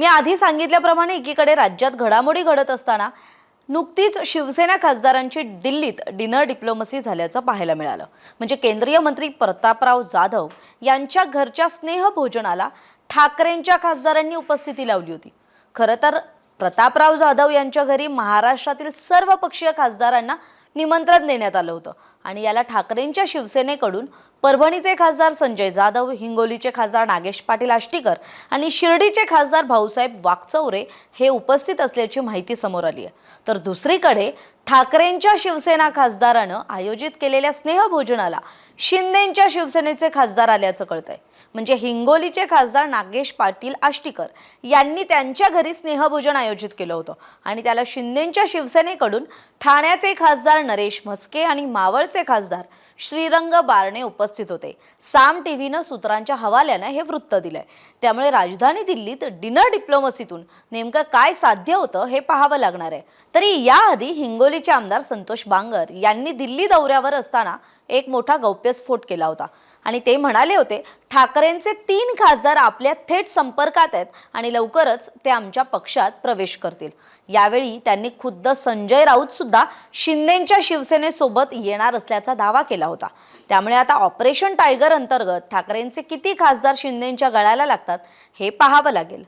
मी आधी सांगितल्याप्रमाणे एकीकडे राज्यात घडामोडी घडत असताना नुकतीच शिवसेना खासदारांची दिल्लीत डिनर डिप्लोमसी झाल्याचं पाहायला मिळालं. म्हणजे केंद्रीय मंत्री प्रतापराव जाधव यांच्या घरच्या स्नेहभोजनाला ठाकरेंच्या खासदारांनी उपस्थिती लावली होती. खरं तर प्रतापराव जाधव यांच्या घरी महाराष्ट्रातील सर्व पक्षीय खासदारांना निमंत्रण देण्यात आलं होतं. आणि याला ठाकरेंच्या शिवसेनेकडून परभणीचे खासदार संजय जाधव हिंगोलीचे खासदार नागेश पाटील आष्टीकर आणि शिर्डीचे खासदार भाऊसाहेब वाकचौरे हे उपस्थित असल्याची माहिती समोर आली आहे. तर दुसरीकडे ठाकरेंच्या शिवसेना खासदारानं आयोजित केलेल्या स्नेहभोजनाला शिंदेंच्या शिवसेनेचे खासदार आल्याचं कळतंय. म्हणजे हिंगोलीचे खासदार नागेश पाटील आष्टीकर यांनी त्यांच्या घरी स्नेहभोजन आयोजित केलं होतं. आणि त्याला शिंदेंच्या शिवसेनेकडून ठाण्याचे खासदार नरेश म्हस्के आणि मावळ मावळचे खासदार श्रीरंग बारणे उपस्थित होते. साम टीव्हीनं सूत्रांच्या हवाल्यानं हे वृत्त दिलंय. त्यामुळे राजधानी दिल्लीत डिनर डिप्लोमसीतून नेमकं काय साध्य होतं हे पाहावं लागणार आहे. तरी याआधी हिंगोलीचे आमदार संतोष बांगर यांनी दिल्ली दौऱ्यावर असताना एक मोठा गौप्यस्फोट केला होता. आणि ते म्हणाले होते ठाकरेंचे तीन खासदार आपल्या थेट संपर्कात आहेत आणि लवकरच ते आमच्या पक्षात प्रवेश करतील. यावेळी त्यांनी खुद्द संजय राऊत सुद्धा शिंदेच्या शिवसेनेसोबत येणार असल्याचा दावा केला होता. त्यामुळे आता ऑपरेशन टायगर अंतर्गत ठाकरेंचे किती खासदार शिंदेच्या गळ्याला लागतात हे पाहावं लागेल.